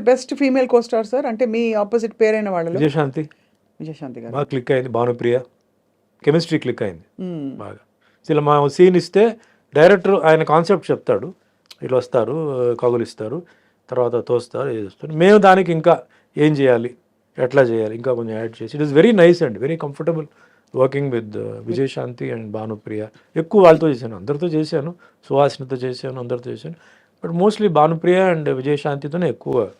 Best female co star sir అంటే మీ opposite పేరైన వాళ్ళలో. విజయశాంతి. విజయశాంతి గారు. బాగా క్లిక్ అయింది. భానుప్రియ. కెమిస్ట్రీ క్లిక్ అయింది. మ్మ్. బాగా. అసలు మా సీన్ ఇస్తే డైరెక్టర్ ఆయన కాన్సెప్ట్ చెప్తాడు. ఇట్లా వస్తారు కగులిస్తారు తర్వాత తోస్తారు ఇది వస్తారు మేము దానికి ఇంకా ఏం చేయాలి? ఎట్లా చేయాలి? ఇంకా కొంచెం యాడ్ చేసి. It is very nice and very comfortable working with Vijayashanti and Bhanupriya. ఎక్కువ వాళ్ళతో చేశాను. అందరితో చేశాను. సుహాసినితో చేశాను అందరితో చేశాను. బట్ మోస్ట్లీ భానుప్రియ అండ్ విజయశాంతితోనే ఎక్కువ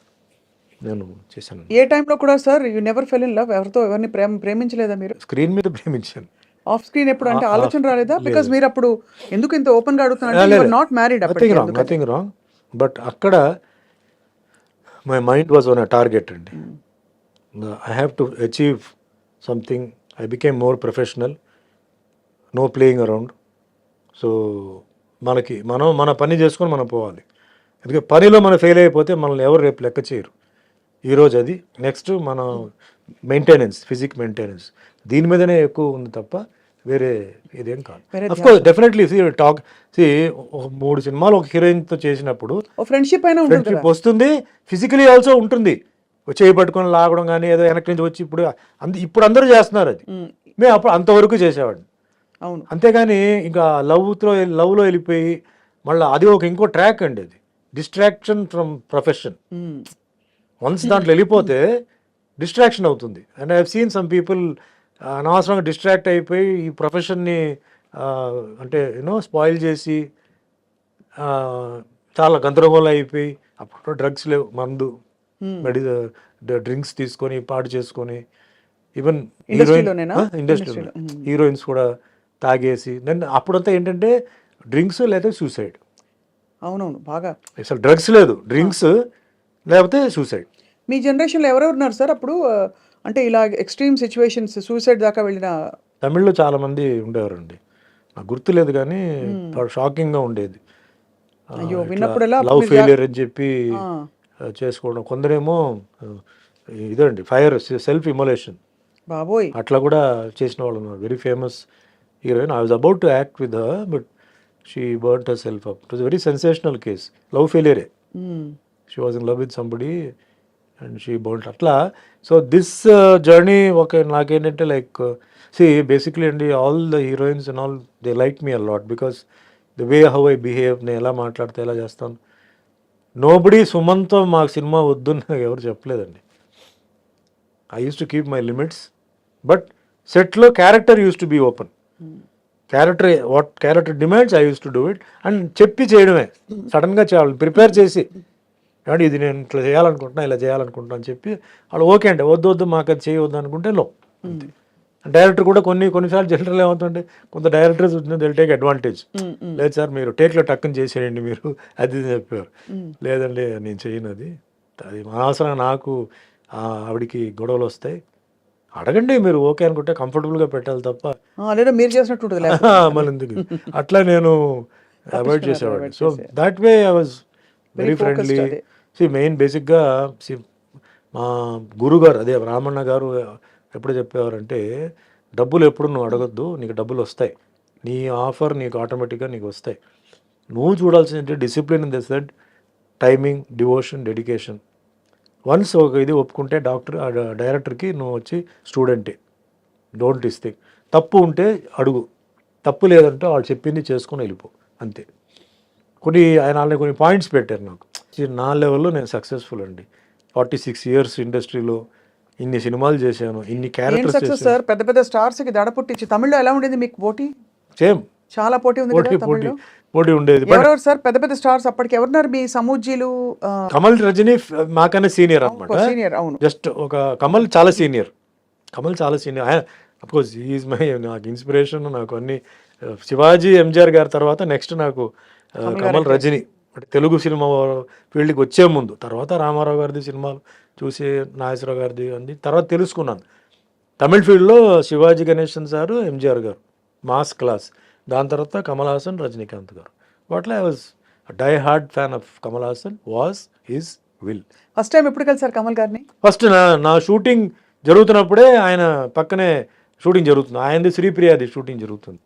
నేను చేశాను. ఏ టైంలో కూడా sir you never fell in love ఎవరితో ఎవరిని ప్రేమ ప్రేమించలేదా మీరు? స్క్రీన్ మీద ప్రేమించాను. ఆఫ్ స్క్రీన్ ఎప్పుడు? అంటే ఆలోచన రాలేదా? లేదు. బికాస్ మీరు అప్పుడు ఎందుకు ఇంత ఓపెన్గా అడుగుతున్నారు? Not married nothing wrong nothing wrong but అక్కడ my mind was on a target అండి. I have to achieve something I became more professional no playing around so మనకి మనం మన పని చేసుకొని మనం పోవాలి. ఎందుకంటే పనిలో మనం ఫెయిల్ అయిపోతే మనల్ని ఎవరు రేపు లెక్క చేయరు. ఈరోజు అది. నెక్స్ట్ మన మెయింటెనెన్స్ ఫిజిక్ మెయింటెనెన్స్ దీని మీదనే ఎక్కువ ఉంది తప్ప వేరే ఇదేం కాదు. కోర్స్ డెఫినెట్లీ టాక్ సి మూడు సినిమాలు ఒక హీరోయిన్తో చేసినప్పుడు ఫ్రెండ్షిప్ అయినా ఫ్రెండ్షిప్ వస్తుంది ఫిజికలీ ఆల్సో ఉంటుంది. చేయి పట్టుకొని లాగడం కానీ ఏదో వెనక్కి నుంచి వచ్చి ఇప్పుడు ఇప్పుడు అందరూ చేస్తున్నారు అది. మ్మ్. అప్పుడు అంతవరకు చేసేవాడిని. అవును. అంతేగాని ఇంకా లవ్తో లవ్లో వెళ్ళిపోయి మళ్ళీ అది ఒక ఇంకో ట్రాక్ అండి అది. Distraction from profession. వన్స్ దాంట్లో వెళ్ళిపోతే డిస్ట్రాక్షన్ అవుతుంది and I seen some people అనవసరంగా డిస్ట్రాక్ట్ అయిపోయి ఈ ప్రొఫెషన్ని అంటే యూనో స్పాయిల్ చేసి ఆ, చాలా గందరగోళం అయిపోయి అప్పుడు డ్రగ్స్ లేవు మందు మ్మ్. మెడి డ్రింక్స్ తీసుకొని పాడు చేసుకొని ఈవెన్? ఇండస్ట్రీలో ఇండస్ట్రీలో. మ్మ్. హీరోయిన్స్ కూడా తాగేసి దెన్ అప్పుడంతా ఏంటంటే డ్రింక్స్ లేదా సూసైడ్ అవునవును బాగా అసలు డ్రగ్స్ లేదు డ్రింక్స్ లేకపోతే సూసైడ్ మీ జనరేషన్లో ఎవరెవరు ఉన్నారు సార్? అప్పుడు అంటే ఇలా ఎక్స్ట్రీమ్ సిచ్యువేషన్స్ సూసైడ్ దాకా వెళ్ళిన తమిళ్ళో చాలా మంది ఉండేవారండి. నాకు గుర్తు లేదు కానీ షాకింగ్గా ఉండేది. అయ్యో, విన్నప్పుడల్లా లవ్ ఫెయిలియర్ అని చెప్పి చేసుకోవడం. కొందరేమో ఆ, ఇదండి ఫైర్ సెల్ఫ్ ఇమోలేషన్ బాబోయ్. అట్లా కూడా చేసిన వాళ్ళు ఉన్నారు. Very famous heroine I was about to act with but she burn herself up it was very sensational case love ఫెయిలియరే. She was in love with somebody and she bolt అట్లా so this journey ఒక నాకేంటంటే like see basically అండి all the heroines and all they like me a lot because the way how I behave నేను ఎలా మాట్లాడితే ఎలా చేస్తాను. Nobody సుమంతో మాకు సినిమా వద్దు నాకు ఎవరు చెప్పలేదండి. I use to keep my limits but సెట్లో character use to be open character what character demands I use to do it and చెప్పి చేయడమే. సడన్గా చేయాలి ప్రిపేర్ చేసి ఏమంటే ఇది నేను ఇట్లా చేయాలనుకుంటున్నా ఇలా చేయాలనుకుంటున్నా అని చెప్పి వాళ్ళు ఓకే అంటే వద్దు వద్దు మాకు అది చేయవద్దు అనుకుంటే లో డైరెక్టర్ కూడా కొన్ని కొన్నిసార్లు జనరల్ ఏమవుతుంటే కొంత డైరెక్టర్స్ దిల్ టేక్ అడ్వాంటేజ్. లేదు సార్ మీరు టేక్లో టక్కని చేసేయండి మీరు అది చెప్పారు లేదండి నేను చేయను అది. అది అనవసరంగా నాకు ఆవిడికి గొడవలు వస్తాయి. అడగండి మీరు ఓకే అనుకుంటే కంఫర్టబుల్గా పెట్టాలి తప్ప. లేదా మీరు చేసినట్టు. మళ్ళీ ఎందుకు? అట్లా నేను అవాయిడ్ చేసేవాడిని. So that way I was very friendly. See main బేసిక్గా సి మా గురుగారు అదే రామన్న గారు ఎప్పుడు చెప్పేవారంటే డబ్బులు ఎప్పుడు నువ్వు అడగొద్దు నీకు డబ్బులు వస్తాయి. నీ ఆఫర్ నీకు ఆటోమేటిక్గా నీకు వస్తాయి. నువ్వు చూడాల్సింది discipline in the set timing devotion dedication. Once ఒక ఇది ఒప్పుకుంటే డాక్టర్ ఆ డైరెక్టర్కి నువ్వు వచ్చి స్టూడెంటే. డోంట్ ఇస్తే తప్పు ఉంటే అడుగు. తప్పు లేదంటే వాళ్ళు చెప్పింది చేసుకొని వెళ్ళిపో. అంతే. కొన్ని ఆయన వాళ్ళని కొన్ని పాయింట్స్ పెట్టారు నాకు. ఇది నా లెవెల్లో నేను సక్సెస్ఫుల్ అండి. ఫార్టీ సిక్స్ ఇయర్స్ ఇండస్ట్రీలో ఇన్ని సినిమాలు చేశాను ఇన్ని క్యారెక్టర్స్ సార్ పెద్ద పెద్ద స్టార్స్కి దడ పుట్టించి తమిళ్ళో ఎలా ఉండేది మీకు పోటీ? సేమ్ చాలా పోటీ ఉంది పోటీ పోటీ. పోటీ ఉండేది. ఎవరెవరు సార్ పెద్ద పెద్ద స్టార్స్ అప్పటికి ఎవరున్నారు? మీ సమూజీలు కమల్ రజనీ మాకన్నా సీనియర్ అనమాట సీనియర్ అవును. జస్ట్ ఒక కమల్ చాలా సీనియర్ కమల్ చాలా senior of course is my నాకు ఇన్స్పిరేషన్ నాకు అన్ని శివాజీ ఎంజిఆర్ గారి తర్వాత నెక్స్ట్ నాకు కమల్ రజనీ. అంటే తెలుగు సినిమా ఫీల్డ్కి వచ్చే ముందు తర్వాత రామారావు గారిది సినిమాలు చూసి నాగేశ్వరరావు గారిది అన్ని తర్వాత తెలుసుకున్నాను. తమిళ్ ఫీల్డ్లో శివాజీ గణేశన్ సారు ఎంజిఆర్ గారు మాస్ క్లాస్. దాని తర్వాత కమల్ హాసన్ రజనీకాంత్ గారు. వాటిలో I was die hard fan of Kamal Haasan was his will. First time ఎప్పుడు కలిసారు కమల్ గారిని? ఫస్ట్ నా నా షూటింగ్ జరుగుతున్నప్పుడే ఆయన పక్కనే షూటింగ్ జరుగుతుంది. ఆయనది శ్రీప్రియాది షూటింగ్ జరుగుతుంది.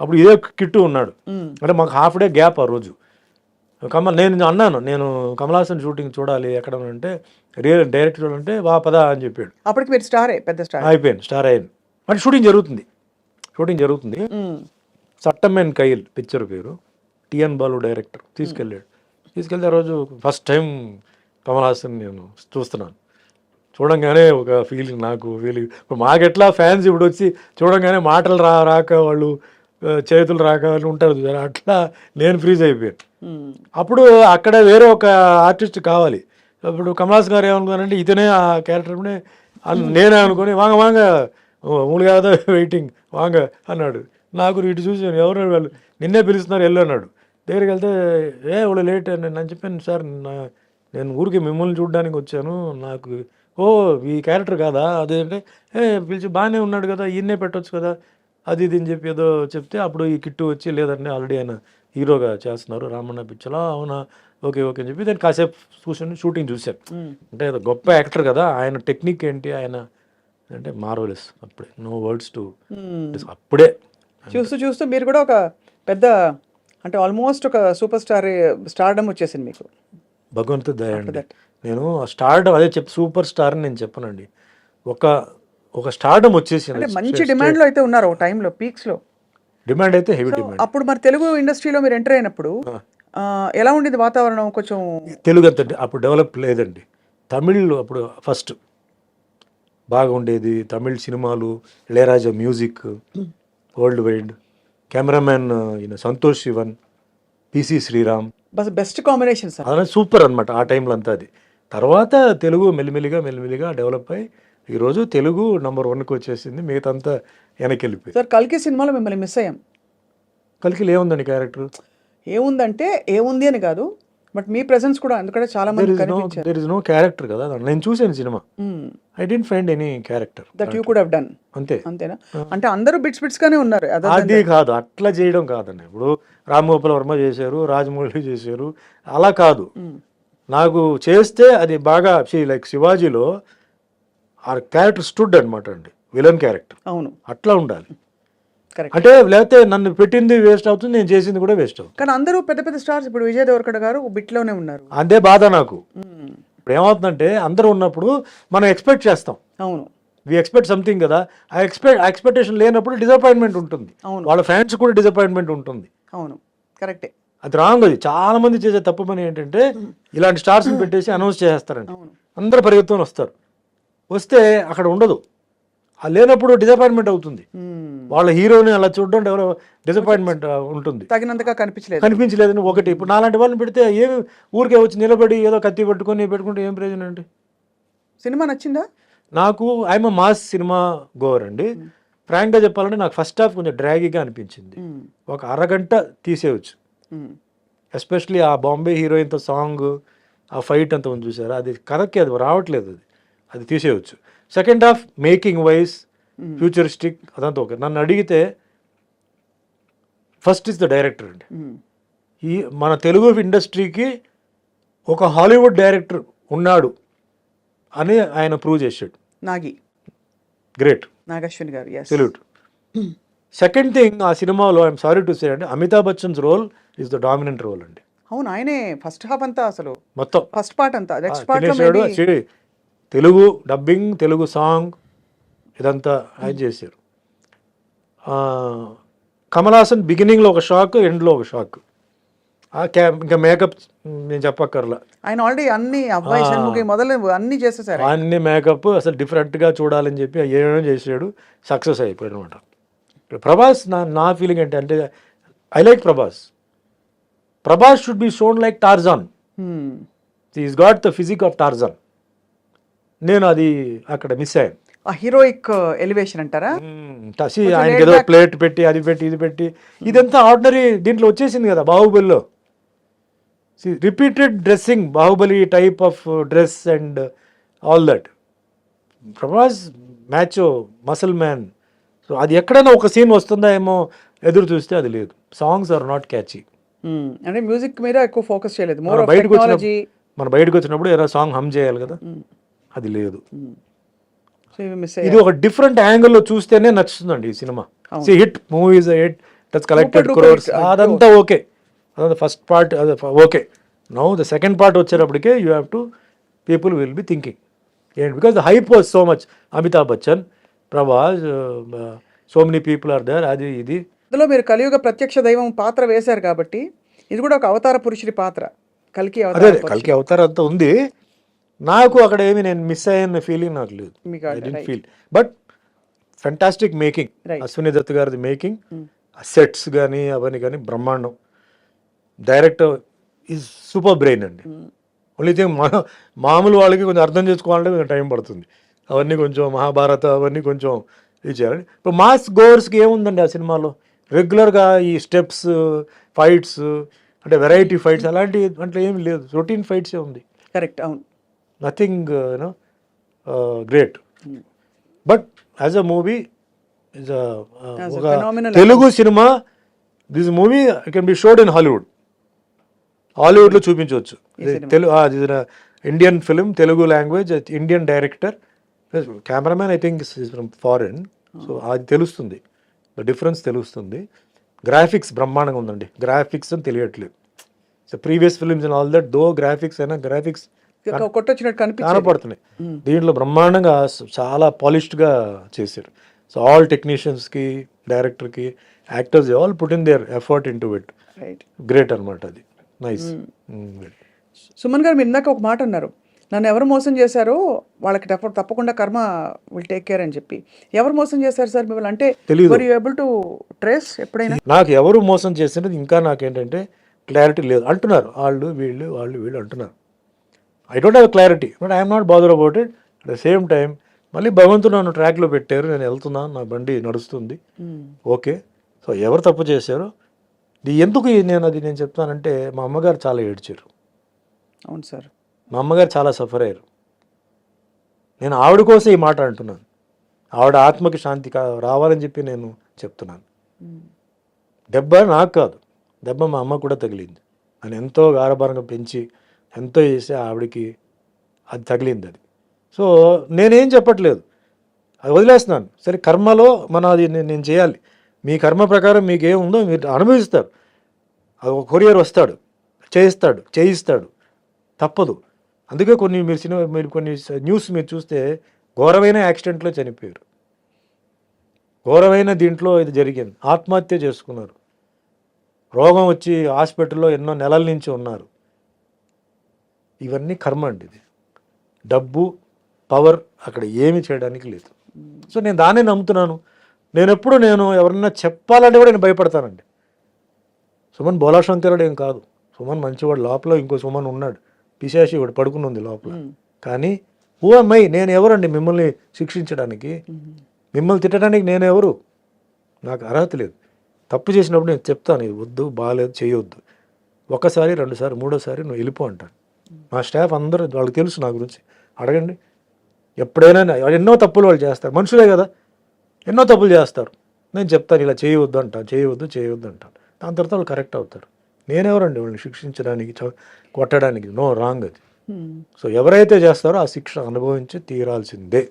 అప్పుడు ఇదే కిట్టు ఉన్నాడు. అంటే మాకు హాఫ్ డే గ్యాప్ ఆ రోజు. కమల్ నేను అన్నాను నేను కమల్ హాసన్ షూటింగ్ చూడాలి ఎక్కడ అంటే రియల్ డైరెక్ట్ చూడాలంటే వా పదా అని చెప్పాడు. అప్పటికి మీరు స్టారే పెద్ద స్టార్. అయిపోయింది స్టార్ అయ్యింది అంటే షూటింగ్ జరుగుతుంది. షూటింగ్ జరుగుతుంది. సట్టమెన్ కైల్ పిక్చర్ పేరు. టిఎన్ బాలు డైరెక్టర్ తీసుకెళ్ళాడు. తీసుకెళ్తే ఆ రోజు ఫస్ట్ టైం కమల్ హాసన్ నేను చూస్తున్నాను. చూడంగానే ఒక ఫీలింగ్ నాకు ఫీలింగ్ ఇప్పుడు మాకెట్లా ఫ్యాన్స్ ఇప్పుడు వచ్చి చూడంగానే మాటలు రా రాక వాళ్ళు చేతులు రాక వాళ్ళు ఉంటారు అట్లా నేను ఫ్రీజ్ అయిపోయాను. అప్పుడు అక్కడ వేరే ఒక ఆర్టిస్ట్ కావాలి. అప్పుడు కమలాస్ గారు ఏమనుకున్నారంటే ఇతనే ఆ క్యారెక్టర్నే నేనే అనుకుని వాంగ వాంగ మూడు వెయిటింగ్ వాంగ అన్నాడు. నాకు ఇటు చూసి ఎవరు వాళ్ళు? నిన్నే పిలుస్తున్నారు వెళ్ళు అన్నాడు. దగ్గరికి వెళ్తే ఏ వాళ్ళు లేట్ అని నేను చెప్పాను సార్ నా- నేను ఊరికి మిమ్మల్ని చూడడానికి వచ్చాను నాకు ఓ ఈ క్యారెక్టర్ కాదా? అదేంటే ఏ పిలిచి బాగానే ఉన్నాడు కదా ఈయన్నే పెట్టొచ్చు కదా అది ఇది అని చెప్పి ఏదో చెప్తే అప్పుడు ఈ కిట్టు వచ్చి లేదండి ఆల్రెడీ ఆయన హీరోగా చేస్తున్నారు. రామన్న పిక్చర్లో అవునా? ఓకే ఓకే అని చెప్పి నేను కాసేపు కూర్చొని షూటింగ్ చూశాను. అంటే గొప్ప యాక్టర్ కదా ఆయన టెక్నిక్ ఏంటి ఆయన అంటే మార్వలెస్ అప్పుడే. నో వర్డ్స్ టు అప్పుడే. చూస్తూ చూస్తూ మీరు కూడా ఒక పెద్ద అంటే ఆల్మోస్ట్ ఒక సూపర్ స్టార్ స్టార్డమ్ వచ్చేసింది మీకు. భగవంతు దయ అండి. నేను స్టార్డ్ అదే చెప్ సూపర్ స్టార్ అని నేను చెప్పనండి. ఒక ఒక స్టార్డమ్ వచ్చేసింది. మంచి డిమాండ్లో అయితే ఉన్నారు ఒక టైంలో పీక్స్లో. డిమాండ్ అయితే హెవీ డిమాండ్ అప్పుడు మరి తెలుగు ఇండస్ట్రీలో మీరు ఎంటర్ అయినప్పుడు ఎలా ఉండేది వాతావరణం కొంచెం? తెలుగు అంత అప్పుడు డెవలప్ లేదండి. తమిళ్ అప్పుడు ఫస్ట్ బాగా ఉండేది తమిళ్ సినిమాలు Ilaiyaraaja music world wide cameraman ఈయన సంతోష్ శివన్ పిసి శ్రీరామ్. బస్ బెస్ట్ కాంబినేషన్ సార్ అదే సూపర్ అనమాట ఆ టైంలో అంతా అది. తర్వాత తెలుగు మెల్లిమెల్లిగా మెల్లిమెల్లిగా డెవలప్ అయ్యి ఈరోజు తెలుగు నంబర్ వన్కి వచ్చేసింది. మిగతా అంతా వెనక్కి వెళ్ళిపోయి సార్ కల్కి సినిమాలో మిమ్మల్ని మిస్ అయ్యాం. కలికి ఏముందండి క్యారెక్టర్ ఏముందంటే ఏముంది అని కాదు బట్ మీ ప్రెసెన్స్ కూడా ఎందుకంటే చాలా మంది దెర్ ఇస్ నో కనిపించారు. దెర్ ఇస్ నో క్యారెక్టర్ కదా నేను చూసాను cinema. I didn't find any character that you could have done అంతే. అంతేనా? అంటే అందరూ బిట్స్ బిట్స్ గానే ఉన్నారు. అదే అది కాదు. అట్లా చేయడం కాదండి. ఇప్పుడు రామ్ గోపాల్ వర్మ చేశారు రాజమౌళి చేశారు. అలా కాదు. నాకు చేస్తే అది బాగా లైక్ శివాజీలో ఆ క్యారెక్టర్ స్టుడ్ అనమాట అండి విలన్ క్యారెక్టర్. అవును. అట్లా ఉండాలి. కరెక్ట్ అంటే లేకపోతే నన్ను పెట్టింది వేస్ట్ అవుతుంది నేను చేసింది కూడా వేస్ట్ అవుతుంది. కానీ అందరూ పెద్ద పెద్ద స్టార్స్ ఇప్పుడు విజయ్ దేవరకొండ గారు బిట్లోనే ఉన్నారు. అదే బాధ నాకు. ఇప్పుడు ఏమవుతుందంటే అందరూ ఉన్నప్పుడు మనం ఎక్స్పెక్ట్ చేస్తాం. అవును. వి ఎక్స్పెక్ట్ సంథింగ్ కదా ఆ ఎక్స్పెక్ట్ ఎక్స్పెక్టేషన్ లేనప్పుడు డిసప్పాయింట్మెంట్ ఉంటుంది. అవును. వాళ్ళ ఫ్యాన్స్ కూడా డిసప్పాయింట్మెంట్ ఉంటుంది. అవును. కరెక్టే. అది రాంగ్ అది. చాలా మంది చేసే తప్పు పని ఏంటంటే ఇలాంటి స్టార్స్ పెట్టేసి అనౌన్స్ చేస్తారండి అవును. అందరు పరిగెత్తుకొని వస్తారు. వస్తే అక్కడ ఉండదు. ఆ లేనప్పుడు డిసప్పాయింట్మెంట్ అవుతుంది. మ్మ్. వాళ్ళ హీరోని అలా చూడడం ఎవరో డిసప్పాయింట్మెంట్ ఉంటుంది. తగినంతగా కనిపించలేదు. కనిపించలేదని ఒకటి ఇప్పుడు నాలాంటి వాళ్ళని పెడితే ఏమి ఊరికే వచ్చి నిలబడి ఏదో కత్తి పట్టుకొని పెట్టుకుంటే ఏం ప్రయోజనం అండి? సినిమా నచ్చిందా? నాకు ఐఎమ్ మాస్ సినిమా గోవర్ అండి. ఫ్రాంక్గా చెప్పాలంటే నాకు ఫస్ట్ హాఫ్ కొంచెం డ్రాగీగా అనిపించింది. మ్మ్. ఒక అరగంట తీసేయచ్చు. ఎస్పెషలీ ఆ బాంబే హీరోయిన్తో సాంగ్ ఆ ఫైట్ అంతా ఉంది చూసారా? అది కరెక్ట్ అది రావట్లేదు అది. అది తీసేయచ్చు. Second half making wise futuristic అదంతా ఓకే నన్ను అడిగితే ఫస్ట్ ఇస్ ద డైరెక్టర్ అండి. మ్మ్. ఈ మన తెలుగు ఇండస్ట్రీకి ఒక హాలీవుడ్ డైరెక్టర్ ఉన్నాడు అని ఆయన ప్రూవ్ చేశాడు. నాగి. గ్రేట్ నాగశ్విని గారు సెల్యూట్ సెకండ్ థింగ్ ఆ సినిమాలో ఐఎమ్ సారీ టు సే అంటే Amitabh Bachchan's role is the dominant role అండి. అవును ఆయనే ఫస్ట్ హాఫ్ అంతా అసలు. మొత్తం. ఫస్ట్ పార్ట్ అంతా next part Telugu dubbing Telugu song ఇదంతా ఆయన చేశారు. కమల్ హాసన్ బిగినింగ్లో ఒక షాక్ ఎండ్లో ఒక షాక్ ఆ క్యా ఇంకా మేకప్ నేను చెప్పక్కర్లా. ఆయన ఆల్రెడీ అన్ని అబ్బాయి మొదలు అన్ని చేసేసారు అన్ని మేకప్ అసలు డిఫరెంట్గా చూడాలని చెప్పి ఏమేమో చేసాడు సక్సెస్ అయిపోయాడు అనమాట ప్రభాస్ నా నా ఫీలింగ్ ఏంటి అంటే I like Prabhas. Prabhas should be shown like Tarzan. Is got the physique of Tarzan నేను అది అక్కడ మిస్ అయ్యాను. ఆ హీరోయిక్ ఎలివేషన్ అంటారా? టసి ఆయనకి ఏదో ప్లేట్ పెట్టి అది పెట్టి ఇది పెట్టి ఇదంతా ఆర్డినరీ దీంట్లో వచ్చేసింది కదా బాహుబలిలో. Repeated dressing Baahubali type of dress and all that Prabhas match muscle man so అది ఎక్కడైనా ఒక సీన్ వస్తుందా ఏమో ఎదురు చూస్తే అది లేదు. Songs are not catchy. అంటే మ్యూజిక్ మీద ఎక్కువ ఫోకస్ చేయలేదు. బయటకు వచ్చినప్పుడు మన బయటకు వచ్చినప్పుడు ఏదో సాంగ్ హమ్ చేయాలి కదా. అది లేదు. మిస్ ఇది ఒక డిఫరెంట్ యాంగిల్లో చూస్తేనే నచ్చుతుందండి ఈ cinema. See hit movies hit that's collected crores అదంతా ఓకే అదే ఫస్ట్ పార్ట్ అదే okay now the second part వచ్చేటప్పటికే you have to people will be thinking ఏంటి because the hype was so much Amitabh Bachchan Prabhas so many people are there అది ఇది. అందులో మీరు కలియుగ ప్రత్యక్ష దైవం పాత్ర వేశారు కాబట్టి ఇది కూడా ఒక అవతార పురుషుడి పాత్ర. కలికి అవతార కల్కి అవతారం అంతా ఉంది. నాకు అక్కడ ఏమి నేను మిస్ అయ్యన్న ఫీలింగ్ నాకు లేదు. Feel but fantastic making. Ashwini Dutt గారిది మేకింగ్ Hmm. సెట్స్ కానీ అవన్నీ కానీ బ్రహ్మాండం. డైరెక్టర్ ఈజ్ సూపర్ బ్రెయిన్ అండి. ఓన్లీ థింగ్ మా మామూలు వాళ్ళకి కొంచెం అర్థం చేసుకోవాలంటే కొంచెం టైం పడుతుంది. అవన్నీ కొంచెం మహాభారత అవన్నీ కొంచెం ఇది చేయాలి ఇప్పుడు మాస్ గోవర్స్కి ఏముందండి ఆ సినిమాలో? రెగ్యులర్గా ఈ స్టెప్స్ ఫైట్స్ అంటే వెరైటీ ఫైట్స్ అలాంటి అంటే ఏమి లేదు. రొటీన్ ఫైట్సే ఉంది. కరెక్ట్ అవును. Nothing you know great but as a movie is ఒక Telugu cinema this movie can be showed in Hollywood హాలీవుడ్లో చూపించవచ్చు. Telugu Indian film Telugu language Indian director cameraman I think is from foreign so అది తెలుస్తుంది. The difference తెలుస్తుంది. Graphics బ్రహ్మాండంగా ఉందండి. Graphics అని తెలియట్లేదు. So previous films and all that though graphics అయినా గ్రాఫిక్స్ కొట్టొచ్చినట్టు కనిపించింది కనపడుతున్నాయి. దీంట్లో బ్రహ్మాండంగా చాలా పాలిష్డ్గా చేశారు. సో ఆల్ టెక్నీషియన్స్కి డైరెక్టర్కి actors all put in their effort into it right great అనమాట అది. నైస్ సుమన్ గారు మీరు ఇందాక ఒక మాట అన్నారు. నన్ను ఎవరు మోసం చేశారో వాళ్ళకి తప్ప- తప్పకుండా కర్మ విల్ టేక్ కేర్ అని చెప్పి. ఎవరు మోసం చేశారు సార్ మిమ్మల్ని? అంటే ఏబుల్ టు ట్రేస్ ఎప్పుడైనా? నాకు ఎవరు మోసం చేసినది ఇంకా నాకేంటంటే క్లారిటీ లేదు. అంటున్నారు. వాళ్ళు వీళ్ళు వాళ్ళు వీళ్ళు అంటున్నారు. I don't have clarity but I'm not bother about it at the same time మళ్ళీ భగవంతుడు నన్ను ట్రాక్లో పెట్టారు. నేను వెళ్తున్నాను. నా బండి నడుస్తుంది. ఓకే సో ఎవరు తప్పు చేశారో? ఇది ఎందుకు నేను అది నేను చెప్తానంటే మా అమ్మగారు చాలా ఏడ్చారు. అవును సార్. మా అమ్మగారు చాలా సఫర్ అయ్యారు. నేను ఆవిడ కోసం ఈ మాట అంటున్నాను. ఆవిడ ఆత్మకి శాంతి కా రావాలని చెప్పి నేను చెప్తున్నాను. దెబ్బ నాకు కాదు. దెబ్బ మా అమ్మ కూడా తగిలింది. అని ఎంతో గారభారంగా పెంచి ఎంతో చేసి ఆవిడకి అది తగిలింది అది. సో నేనేం చెప్పట్లేదు. అది వదిలేస్తున్నాను. సరే కర్మలో మన అది నేను నేను చేయాలి. మీ కర్మ ప్రకారం మీకు ఏముందో మీరు అనుభవిస్తారు. అది ఒక కొరియర్ వస్తాడు. చేయిస్తాడు. చేయిస్తాడు. తప్పదు. అందుకే కొన్ని మీరు సినిమా మీరు కొన్ని న్యూస్ మీరు చూస్తే ఘోరమైన యాక్సిడెంట్లో చనిపోయారు. ఘోరమైన దీంట్లో ఇది జరిగింది. ఆత్మహత్య చేసుకున్నారు. రోగం వచ్చి హాస్పిటల్లో ఎన్నో నెలల నుంచి ఉన్నారు. ఇవన్నీ కర్మ అండి ఇది. డబ్బు పవర్ అక్కడ ఏమి చేయడానికి లేదు. సో నేను దాన్నే నమ్ముతున్నాను. నేను ఎప్పుడు నేను ఎవరన్నా చెప్పాలంటే కూడా నేను భయపడతానండి. సుమన్ బోలాశంకరుడు ఏం కాదు. సుమన్ మంచివాడు లోపల ఇంకో సుమన్ ఉన్నాడు. పిశాచి వాడు పడుకుని ఉంది లోపల కానీ ఓ అమ్మాయి నేను ఎవరండి మిమ్మల్ని శిక్షించడానికి? మిమ్మల్ని తిట్టడానికి నేను ఎవరు? నాకు అర్హత లేదు. తప్పు చేసినప్పుడు నేను చెప్తాను ఇది వద్దు బాగాలేదు చేయొద్దు. ఒకసారి రెండుసారి మూడోసారి నువ్వు వెళ్ళిపో అంటాను మా స్టాఫ్ అందరూ వాళ్ళకి తెలుసు నా గురించి. అడగండి. ఎప్పుడైనా ఎన్నో తప్పులు వాళ్ళు చేస్తారు. మనుషులే కదా. ఎన్నో తప్పులు చేస్తారు. నేను చెప్తాను ఇలా చేయవద్దు అంటాను చేయవద్దు చేయవద్దు అంటాను దాని తర్వాత వాళ్ళు కరెక్ట్ అవుతారు. నేనెవరండి వాళ్ళని శిక్షించడానికి కొట్టడానికి? నో రాంగ్ అది. సో ఎవరైతే చేస్తారో ఆ శిక్ష అనుభవించి తీరాల్సిందే.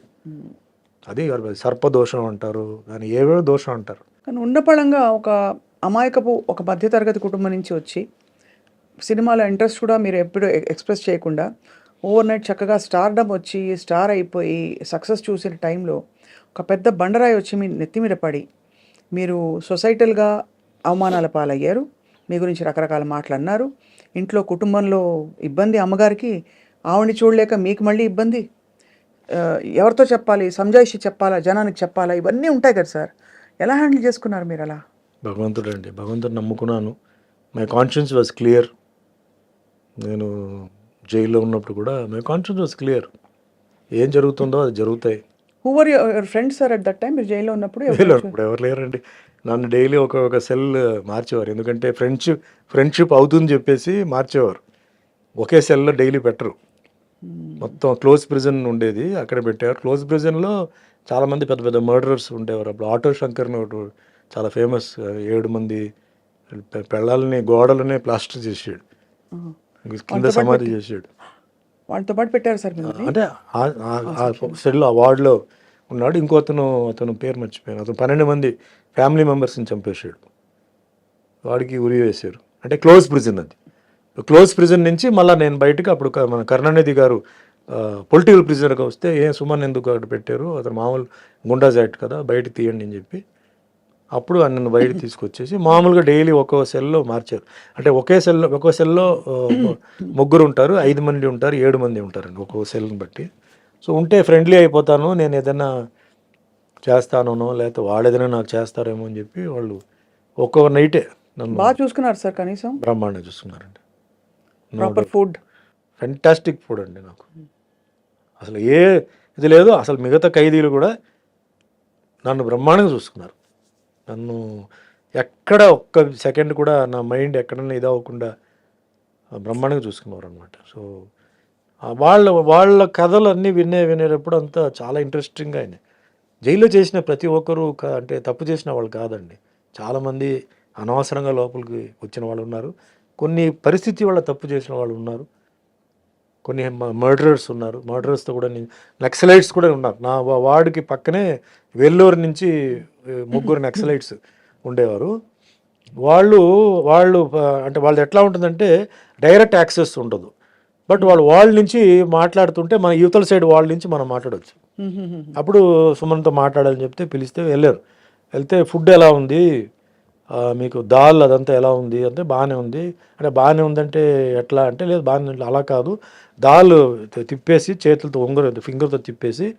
అది సర్పదోషం అంటారు దాన్ని ఏవేవో దోషం అంటారు. కానీ ఉన్నపళంగా ఒక అమాయకపు ఒక మధ్యతరగతి కుటుంబం నుంచి వచ్చి సినిమాలో ఇంట్రెస్ట్ కూడా మీరు ఎప్పుడు ఎక్స్ప్రెస్ చేయకుండా ఓవర్ నైట్ చక్కగా స్టార్డమ్ వచ్చి స్టార్ అయిపోయి సక్సెస్ చూసిన టైంలో ఒక పెద్ద బండరాయి వచ్చి మీ నెత్తి మీద పడి మీరు సొసైటల్గా అవమానాల పాలయ్యారు. మీ గురించి రకరకాల మాటలు అన్నారు. ఇంట్లో కుటుంబంలో ఇబ్బంది అమ్మగారికి ఆవిడని చూడలేక మీకు మళ్ళీ ఇబ్బంది? ఎవరితో చెప్పాలి? సంజాయిషి చెప్పాలా? జనానికి చెప్పాలా? ఇవన్నీ ఉంటాయి కదా సార్. ఎలా హ్యాండిల్ చేసుకున్నారు మీరు అలా? భగవంతుడు అండి భగవంతుడు నమ్ముకున్నాను. My conscience was clear. నేను జైల్లో ఉన్నప్పుడు కూడా మై కాన్షియన్స్ వాజ్ క్లియర్ ఏం జరుగుతుందో అది జరుగుతాయి. Who are your friends sir at that time మీరు జైల్లో ఉన్నప్పుడు ఇప్పుడు ఎవరు లేరండి. నన్ను డైలీ ఒక ఒక సెల్ మార్చేవారు. ఎందుకంటే ఫ్రెండ్షిప్ ఫ్రెండ్షిప్ అవుతుంది చెప్పేసి మార్చేవారు. ఒకే సెల్లో డైలీ పెట్టరు. మొత్తం క్లోజ్ ప్రిజన్ ఉండేది అక్కడ పెట్టారు క్లోజ్ ప్రిజన్లో చాలామంది పెద్ద పెద్ద మర్డరర్స్ ఉండేవారు. అప్పుడు ఆటో శంకర్ని ఒకడు చాలా ఫేమస్ ఏడు మంది పెళ్ళాలని గోడలనే ప్లాస్టర్ చేసాడు. కింద సమాధి చేసాడు వాళ్ళతో పాటు పెట్టారు సార్ అంటే సెల్ ఆ వార్డులో ఉన్నాడు. ఇంకో అతను అతను పేరు మర్చిపోయాను. అతను పన్నెండు మంది ఫ్యామిలీ మెంబర్స్ని చంపేశాడు. వాడికి ఉరి వేశారు. అంటే క్లోజ్ ప్రిజన్ అది. క్లోజ్ ప్రిజన్ నుంచి మళ్ళీ నేను బయటకు అప్పుడు మన కరుణానిధి గారు పొలిటికల్ ప్రిజనర్గా వస్తే ఏ సుమన్ ఎందుకు అక్కడ పెట్టారు? అతను మామూలు గుండాజ్ యాక్ట్ కదా బయట తీయండి అని చెప్పి అప్పుడు నన్ను బయట తీసుకొచ్చేసి మామూలుగా డైలీ ఒక్కో సెల్లో మార్చారు. అంటే ఒకే సెల్లో ఒక్కో సెల్లో ముగ్గురు ఉంటారు ఐదు మంది ఉంటారు ఏడు మంది ఉంటారండి ఒక్కో సెల్ని బట్టి. సో ఉంటే ఫ్రెండ్లీ అయిపోతాను నేను ఏదైనా చేస్తానో లేకపోతే వాళ్ళు ఏదైనా నాకు చేస్తారేమో అని చెప్పి వాళ్ళు ఒక్కో నైటే నన్ను బాగా చూసుకున్నారు సార్ కనీసం? బ్రహ్మాండంగా చూస్తున్నారండి ప్రాపర్ ఫుడ్ ఫెంటాస్టిక్ ఫుడ్ అండి నాకు. అసలు ఏ ఇది లేదు అసలు మిగతా ఖైదీలు కూడా నన్ను బ్రహ్మాండంగా చూసుకున్నారు. నన్ను ఎక్కడ ఒక్క సెకండ్ కూడా నా మైండ్ ఎక్కడన్నా ఇదవ్వకుండా బ్రహ్మాండంగా చూసుకున్నారు అనమాట సో వాళ్ళ వాళ్ళ కథలు అన్నీ వినే వినేటప్పుడు అంతా చాలా ఇంట్రెస్టింగ్గా అయినాయి. జైల్లో చేసిన ప్రతి ఒక్కరూ క- అంటే తప్పు చేసిన వాళ్ళు కాదండి. చాలామంది అనవసరంగా లోపలికి వచ్చిన వాళ్ళు ఉన్నారు. కొన్ని పరిస్థితి వల్ల తప్పు చేసిన వాళ్ళు ఉన్నారు. కొన్ని మర్డరర్స్ ఉన్నారు. మర్డరర్స్తో కూడా నేను నక్సలైట్స్ కూడా ఉన్నారు. నా వార్డుకి పక్కనే వెల్లూరు నుంచి ముగ్గురు నక్సలైట్స్ ఉండేవారు. వాళ్ళు వాళ్ళు అంటే వాళ్ళది ఎట్లా ఉంటుందంటే డైరెక్ట్ యాక్సెస్ ఉండదు. బట్ వాళ్ళు వాళ్ళ నుంచి మాట్లాడుతుంటే మన యువతల సైడ్ వాళ్ళ నుంచి మనం మాట్లాడవచ్చు అప్పుడు సుమన్తో మాట్లాడాలని చెప్తే పిలిస్తే వెళ్ళారు. వెళ్తే ఫుడ్ ఎలా ఉంది? మీకు దాల్ అదంతా ఎలా ఉంది? అంటే బాగానే ఉంది. అంటే బాగానే ఉందంటే ఎట్లా? అంటే లేదు బాగానే అలా కాదు. దాల్ తిప్పేసి చేతులతో ఉంగర ఫింగర్తో తిప్పేసి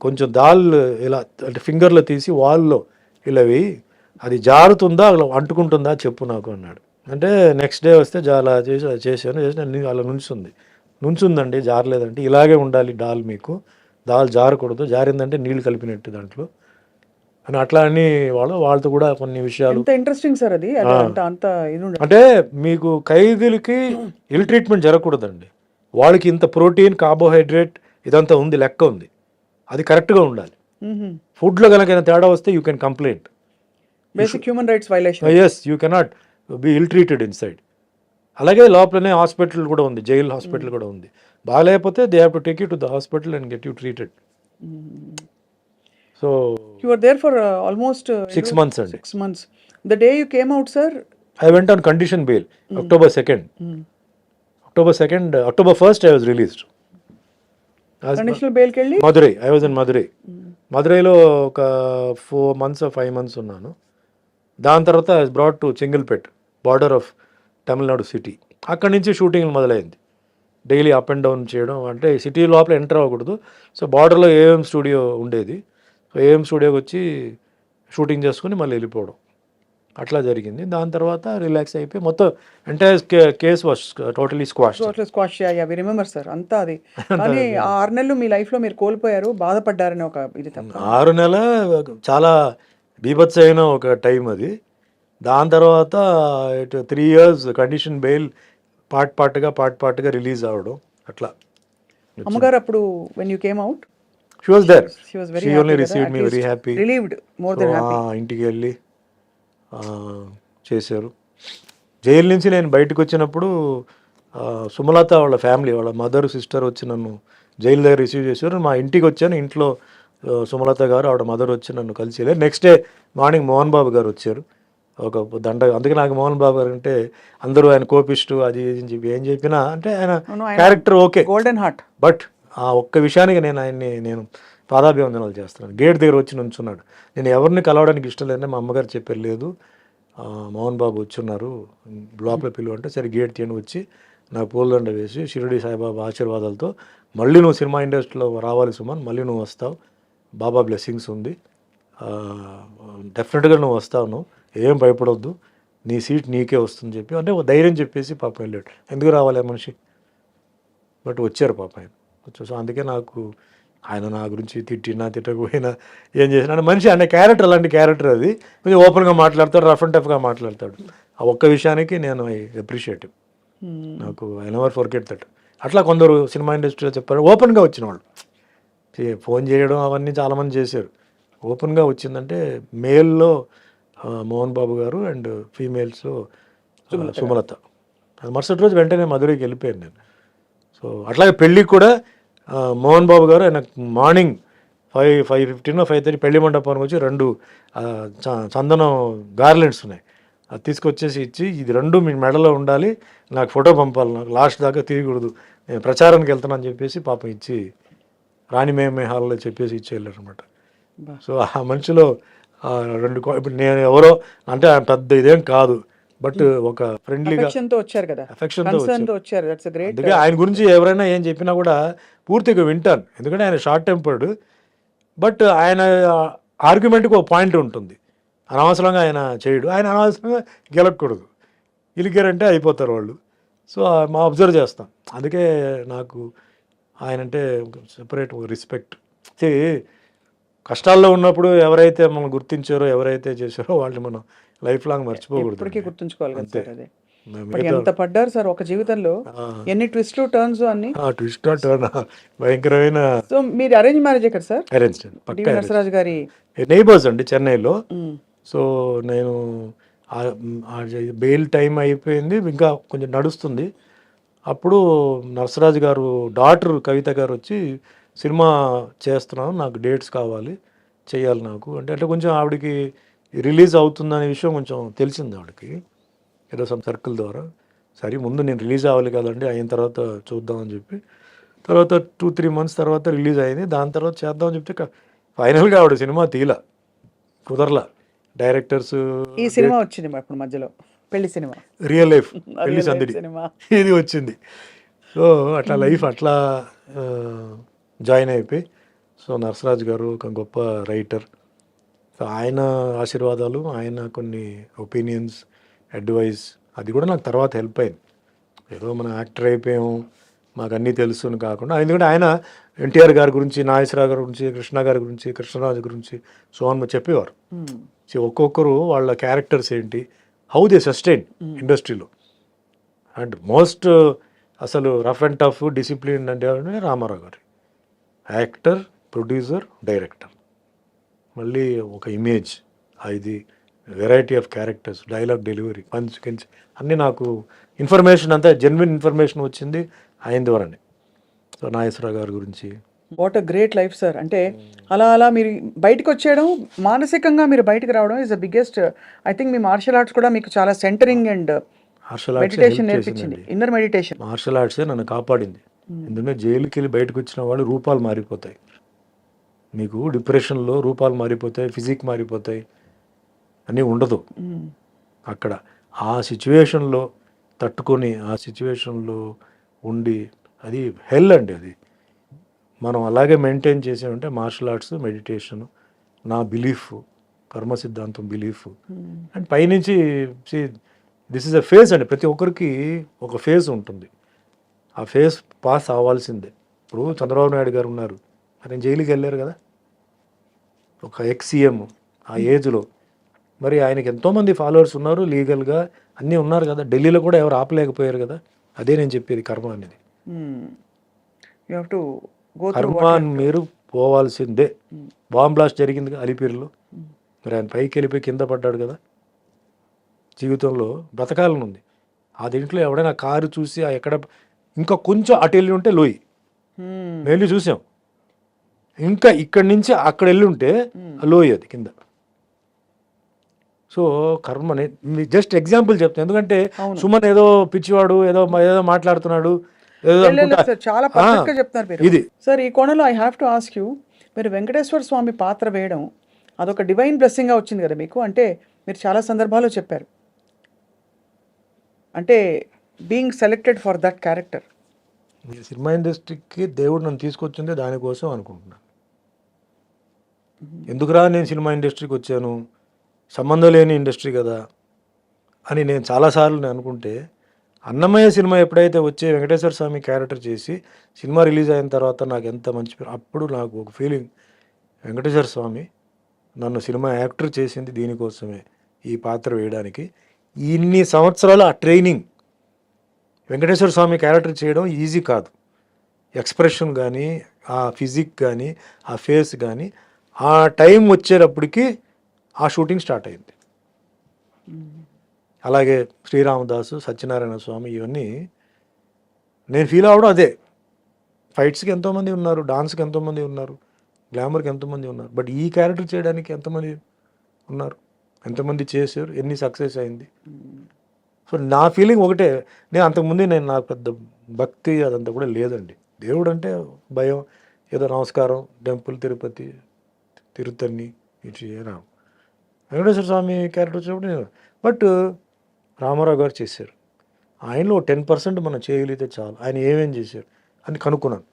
కొంచెం దాల్ ఇలా అంటే ఫింగర్లో తీసి వాల్లో ఇలా వేయి. అది జారుతుందా అలా అంటుకుంటుందా చెప్పు నాకు అన్నాడు. అంటే నెక్స్ట్ డే వస్తే అలా చేసి చేశాను చేసి అలా నుంచుంది. నుంచుందండి జారలేదంటే ఇలాగే ఉండాలి డాల్ మీకు. దాల్ జారకూడదు జారిందంటే నీళ్ళు కలిపినట్టు దాంట్లో. అని అట్లా అని వాళ్ళు వాళ్ళతో కూడా కొన్ని విషయాలు ఇంట్రెస్టింగ్ సార్ అది. అంటే మీకు ఖైదీలకి ఇల్ ట్రీట్మెంట్ జరగకూడదండి. వాళ్ళకి ఇంత ప్రోటీన్ కార్బోహైడ్రేట్ ఇదంతా ఉంది లెక్క ఉంది. అది కరెక్ట్గా ఉండాలి. ఫుడ్లో కనుక తేడా వస్తే you can complaint. Basic human rights violation. Yes you cannot be ill treated inside. అలాగే లోపలనే హాస్పిటల్ కూడా ఉంది జైల్ హాస్పిటల్ కూడా ఉంది. బాగాలేకపోతే they have to take you to the hospital and get you treated. So you are there for almost six months అండి. Six months the day you came out sir? I went on condition bail October second. October second October first I was released Madurai I was in Madurai మధురైలో ఒక four months five months ఉన్నాను. దాని తర్వాత brought to Chengalpet border of Tamil Nadu city అక్కడి నుంచి shooting మొదలైంది. Daily up and down చేయడం అంటే city లోపల ఎంటర్ అవ్వకూడదు. సో బార్డర్లో ఏఎం స్టూడియో ఉండేది. సో ఏఎం స్టూడియోకి వచ్చి షూటింగ్ చేసుకుని మళ్ళీ వెళ్ళిపోవడం. అట్లా జరిగింది. దాని తర్వాత రిలాక్స్ అయిపోయి మొత్తం entire case was totally squash total squash అవి రిమెంబర్ సార్ అంతా అది. కానీ ఆ ఆరు నెలలు మీ లైఫ్లో మీరు కోల్పోయారు బాధపడ్డారని ఒక ఇది ఆరు నెల చాలా బీభత్స అయిన ఒక టైం అది. దాని తర్వాత ఇటు three years condition bail part పార్ట్గా part పార్ట్గా రిలీజ్ అవ్వడం అట్లా. అమ్మగారు అప్పుడు when you came out she was there she was very only received me very happy relieved more than happy ఇంటికి వెళ్ళి. చేశారు. జైలు నుంచి నేను బయటకు వచ్చినప్పుడు సుమలత వాళ్ళ ఫ్యామిలీ వాళ్ళ మదర్ సిస్టర్ వచ్చి నన్ను జైలు దగ్గర రిసీవ్ చేశారు. మా ఇంటికి వచ్చాను ఇంట్లో సుమలత గారు ఆవిడ మదర్ వచ్చి నన్ను కలిసి next day morning Mohan Babu garu వచ్చారు. ఒక దండ అందుకే నాకు మోహన్ బాబు గారు అంటే అందరూ ఆయన కోపిస్టు అది ఇది అని చెప్పి ఏం చెప్పినా అంటే ఆయన- character okay golden heart but ఆ ఒక్క విషయానికి నేను ఆయన్ని నేను పాదాభివందనాలు చేస్తున్నాను గేట్ దగ్గర వచ్చి నుంచున్నాడు. నేను ఎవరిని కలవడానికి ఇష్టం లేదని మా అమ్మగారు చెప్పారు లేదు. మోహన్ బాబు వచ్చున్నారు. లోపల పిలువ అంటే సరే గేట్ తీయని వచ్చి నాకు పూలదండ వేసి షిరిడి సాయిబాబా ఆశీర్వాదాలతో మళ్ళీ నువ్వు సినిమా ఇండస్ట్రీలో రావాలి సుమన్ మళ్ళీ నువ్వు వస్తావు. బాబా బ్లెస్సింగ్స్ ఉంది. డెఫినెట్గా నువ్వు వస్తావు నువ్వు. ఏం భయపడొద్దు. నీ సీట్ నీకే వస్తుంది చెప్పి అంటే ధైర్యం చెప్పేసి పాపం వెళ్ళాడు. ఎందుకు రావాలి మనిషి? బట్ వచ్చారు పాప ఆయన. వచ్చి సో అందుకే నాకు ఆయన నా గురించి తిట్టినా తిట్టకపోయినా ఏం చేసినా. మనిషి అంటే క్యారెక్టర్ అలాంటి క్యారెక్టర్ అది. కొంచెం ఓపెన్గా మాట్లాడతాడు రఫ్ అండ్ టఫ్గా మాట్లాడతాడు. ఆ ఒక్క విషయానికి నేను ఐ అప్రిషియేట్ నాకు ఐ నెవర్ ఫర్గెట్ దట్ అట్లా కొందరు సినిమా ఇండస్ట్రీలో చెప్పారు. ఓపెన్గా వచ్చిన వాళ్ళు ఫోన్ చేయడం అవన్నీ చాలామంది చేశారు. ఓపెన్గా వచ్చిందంటే మేల్లో మోహన్ బాబు గారు అండ్ ఫీమేల్స్లో సుమలత. అది మరుసటి రోజు వెంటనే మధురైకి వెళ్ళిపోయాను నేను. సో అట్లాగే పెళ్ళికి కూడా మోహన్ బాబు గారు ఆయన morning five five fifteen five thirty పెళ్ళి మండపానికి వచ్చి రెండు చందనం గార్లెండ్స్ ఉన్నాయి. అది తీసుకొచ్చేసి ఇచ్చి ఇది రెండు మీ మెడలో ఉండాలి నాకు ఫోటో పంపాలి నాకు లాస్ట్ దాకా తీయకూడదు నేను ప్రచారానికి వెళ్తానని చెప్పేసి పాపం ఇచ్చి రాణిమేమే హాల్లో చెప్పేసి ఇచ్చి వెళ్ళారు అనమాట. సో ఆ మనిషిలో రెండు ఇప్పుడు నేను ఎవరో అంటే పెద్ద ఇదేం కాదు. బట్ ఒక ఫ్రెండ్లీగా తో వచ్చారు కదా. తో తో వచ్చారు. దట్స్ గ్రేట్ అందుకే ఆయన గురించి ఎవరైనా ఏం చెప్పినా కూడా పూర్తిగా వింటాను. ఎందుకంటే ఆయన షార్ట్ టెంపర్డ్ బట్ ఆయన ఆర్గ్యుమెంట్కి ఒక పాయింట్ ఉంటుంది. అనవసరంగా ఆయన చేయడు. ఆయన అనవసరంగా గెలకూడదు. గెలికారంటే అయిపోతారు వాళ్ళు. సో మా అబ్జర్వ్ చేస్తాం. అందుకే నాకు ఆయన అంటే సెపరేట్ ఒక రెస్పెక్ట్ కష్టాల్లో ఉన్నప్పుడు ఎవరైతే మనం గుర్తించారో ఎవరైతే చేశారో వాళ్ళని మనం లైఫ్ లాంగ్ మర్చిపోకూడదు ఇప్పటికీ గుర్తుంచుకోవాలి అంతే. అదే. ఎంత పడ్డారు సార్ ఒక జీవితంలో. ఎన్ని ట్విస్ట్లు టర్న్స్ అన్ని? ఆ ట్విస్ట్ టర్న్ భయంకరమైన సో మీరు అరేంజ్ మ్యారేజ్ కదా సార్? అరేంజ్ నరసరాజు గారి నైబర్స్ అండి చెన్నైలో. సో నేను బెయిల్ టైం అయిపోయింది ఇంకా కొంచెం నడుస్తుంది. అప్పుడు నరసరాజు గారు డాటర్ కవిత గారు వచ్చి సినిమా చేస్తున్నాను నాకు డేట్స్ కావాలి చేయాలి నాకు. అంటే అంటే కొంచెం ఆవిడకి రిలీజ్ అవుతుందనే విషయం కొంచెం తెలిసింది ఆవిడకి. ఏదో సమ్ సర్కిల్ ద్వారా. సరే ముందు నేను రిలీజ్ అవ్వాలి కదండి అయిన తర్వాత చూద్దామని చెప్పి. తర్వాత టూ త్రీ మంత్స్ తర్వాత రిలీజ్ అయింది. దాని తర్వాత చేద్దామని చెప్తే ఫైనల్గా ఆవిడ సినిమా తీలా. కుదరలా. డైరెక్టర్స్ ఈ సినిమా వచ్చింది ఇప్పుడు మధ్యలో. పెళ్ళి సినిమా. Real life. పెళ్ళి సందడి. సినిమా. ఇది వచ్చింది. సో అట్లా లైఫ్ అట్లా జాయిన్ అయిపోయి. సో నరసరాజు గారు ఒక గొప్ప రైటర్. సో ఆయన ఆశీర్వాదాలు ఆయన కొన్ని ఒపీనియన్స్ అడ్వైస్ అది కూడా నాకు తర్వాత హెల్ప్ అయింది. ఏదో మన యాక్టర్ అయిపోయాము మాకు అన్నీ తెలుసు అని కాకుండా ఎందుకంటే ఆయన ఎన్టీఆర్ గారి గురించి నాగేశ్వరరావు గారి గురించి కృష్ణ గారి గురించి కృష్ణరాజు గురించి సో అని చెప్పేవారు. ఒక్కొక్కరు వాళ్ళ క్యారెక్టర్స్ ఏంటి హౌ దే సస్టైన్ ఇండస్ట్రీలో అండ్ మోస్ట్ అసలు రఫ్ అండ్ టఫ్ డిసిప్లిన్ అంటే రామారావు గారు. యాక్టర్ ప్రొడ్యూసర్ డైరెక్టర్ మళ్ళీ ఒక ఇమేజ్ ఇది variety of characters dialogue delivery punch కించ్ అన్నీ నాకు ఇన్ఫర్మేషన్ అంతా జెన్యున్ ఇన్ఫర్మేషన్ వచ్చింది ఆయన ద్వారానే. సో నాగేశ్వరరావు గారి గురించి. What a great life sir అంటే అలా అలా మీరు బయటకు వచ్చేయడం మానసికంగా మీరు బయటకు రావడం is the biggest I think me martial arts కూడా మీకు చాలా సెంటరింగ్ అండ్ మార్షల్ మెడిటేషన్ నేర్పించింది. ఇన్నర్ మెడిటేషన్ మార్షల్ ఆర్ట్సే నన్ను కాపాడింది. ఎందుకంటే జైలుకి వెళ్ళి బయటకు వచ్చిన వాళ్ళు రూపాలు మారిపోతాయి. మీకు డిప్రెషన్లో రూపాలు మారిపోతాయి ఫిజిక్ మారిపోతాయి అన్నీ ఉండదు. అక్కడ ఆ సిచ్యువేషన్లో తట్టుకొని ఆ సిచ్యువేషన్లో ఉండి అది హెల్ అండి అది. మనం అలాగే మెయింటైన్ చేసామంటే మార్షల్ ఆర్ట్స్ మెడిటేషన్ నా బిలీఫ్ కర్మ సిద్ధాంతం బిలీఫ్. అండ్ పైనుంచి దిస్ ఇస్ అ ఫేజ్ అండి. ప్రతి ఒక్కరికి ఒక ఫేజ్ ఉంటుంది. ఆ ఫేజ్ పాస్ అవ్వాల్సిందే. ఇప్పుడు చంద్రబాబు నాయుడు గారు ఉన్నారు. ఆయన జైలుకి వెళ్ళారు కదా? ఒక ఎక్స్ సీఎం ఆ ఏజ్లో. మరి ఆయనకి ఎంతోమంది ఫాలోవర్స్ ఉన్నారు లీగల్గా అన్నీ ఉన్నారు కదా. ఢిల్లీలో కూడా ఎవరు ఆపలేకపోయారు కదా. అదే నేను చెప్పేది కర్మ అనేది. కర్మ మీరు పోవాల్సిందే. బాంబ్ బ్లాస్ట్ జరిగింది అలిపిరిలో. మరి ఆయన పైకి వెళ్ళిపోయి కింద పడ్డాడు కదా. జీవితంలో బ్రతకాలని ఉంది ఆ దీంట్లో ఎవడైనా కారు చూసి ఆ ఎక్కడ ఇంకా కొంచెం అటు వెళ్ళి ఉంటే లోయి. వెళ్ళి చూసాం. ఇంకా ఇక్కడి నుంచి అక్కడ వెళ్ళి ఉంటే ఆ లోయ అది కింద. సో కర్మని జస్ట్ ఎగ్జాంపుల్ చెప్తాను ఎందుకంటే. సుమన్ ఏదో పిచ్చివాడు ఏదో ఏదో మాట్లాడుతున్నాడు చాలా చెప్తున్నారు మీరు. ఇది. సార్ ఈ కోణంలో I have to ask you మీరు వెంకటేశ్వర స్వామి పాత్ర వేయడం అదొక డివైన్ బ్లెస్సింగ్గా వచ్చింది కదా మీకు? అంటే మీరు చాలా సందర్భాల్లో చెప్పారు. అంటే being selected for that character cinema ఇండస్ట్రీకి దేవుడు నన్ను తీసుకొచ్చిందే దానికోసం అనుకుంటున్నాను ఎందుకురా నేను సినిమా ఇండస్ట్రీకి వచ్చాను? సంబంధం లేని ఇండస్ట్రీ కదా అని నేను చాలాసార్లు నేను అనుకుంటే అన్నమయ్య సినిమా ఎప్పుడైతే వచ్చే వెంకటేశ్వర స్వామి క్యారెక్టర్ చేసి సినిమా రిలీజ్ అయిన తర్వాత నాకు ఎంత మంచి అప్పుడు నాకు ఒక ఫీలింగ్ వెంకటేశ్వర స్వామి నన్ను సినిమా యాక్టర్ చేసింది దీనికోసమే ఈ పాత్ర వేయడానికి. ఇన్ని సంవత్సరాలు ఆ ట్రైనింగ్ వెంకటేశ్వర స్వామి క్యారెక్టర్ చేయడం ఈజీ కాదు. ఎక్స్ప్రెషన్ కానీ ఆ ఫిజిక్ కానీ ఆ ఫేస్ కానీ ఆ టైం వచ్చేటప్పటికి ఆ షూటింగ్ స్టార్ట్ అయింది. అలాగే శ్రీరామదాసు సత్యనారాయణ స్వామి ఇవన్నీ నేను ఫీల్ అవ్వడం అదే. ఫైట్స్కి ఎంతోమంది ఉన్నారు డాన్స్కి ఎంతోమంది ఉన్నారు గ్లామర్కి ఎంతోమంది ఉన్నారు బట్ ఈ క్యారెక్టర్ చేయడానికి ఎంతమంది ఉన్నారు ఎంతమంది చేశారు ఎన్ని సక్సెస్ అయింది. సో నా ఫీలింగ్ ఒకటే నేను అంతకుముందే నేను నాకు పెద్ద భక్తి అదంతా కూడా లేదండి. దేవుడు అంటే భయం ఏదో నమస్కారం టెంపుల్ తిరుపతి తిరుత్తని ఇటు చేయరా వెంకటేశ్వర స్వామి క్యారెక్టర్ వచ్చినప్పుడు నేను బట్ రామారావు గారు చేశారు. ఆయనలో టెన్ పర్సెంట్ మనం చేయగలిగితే చాలు. ఆయన ఏమేం చేశారు అని కనుక్కున్నాను.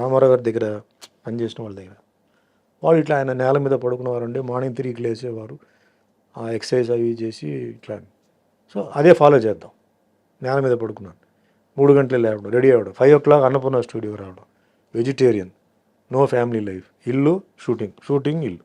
రామారావు గారి దగ్గర పనిచేసిన వాళ్ళ దగ్గర. వాళ్ళు ఇట్లా ఆయన నేల మీద పడుకునేవారండి మార్నింగ్ త్రీకి లేచేవారు. ఆ ఎక్సర్సైజ్ అవి చేసి ఇట్లా. సో అదే ఫాలో చేద్దాం. నేల మీద పడుకున్నాను. మూడు గంటలు లేవడం రెడీ అవ్వడం. Five o'clock Annapurna studio రావడం. వెజిటేరియన్. నో ఫ్యామిలీ లైఫ్ ఇల్లు షూటింగ్ షూటింగ్ ఇల్లు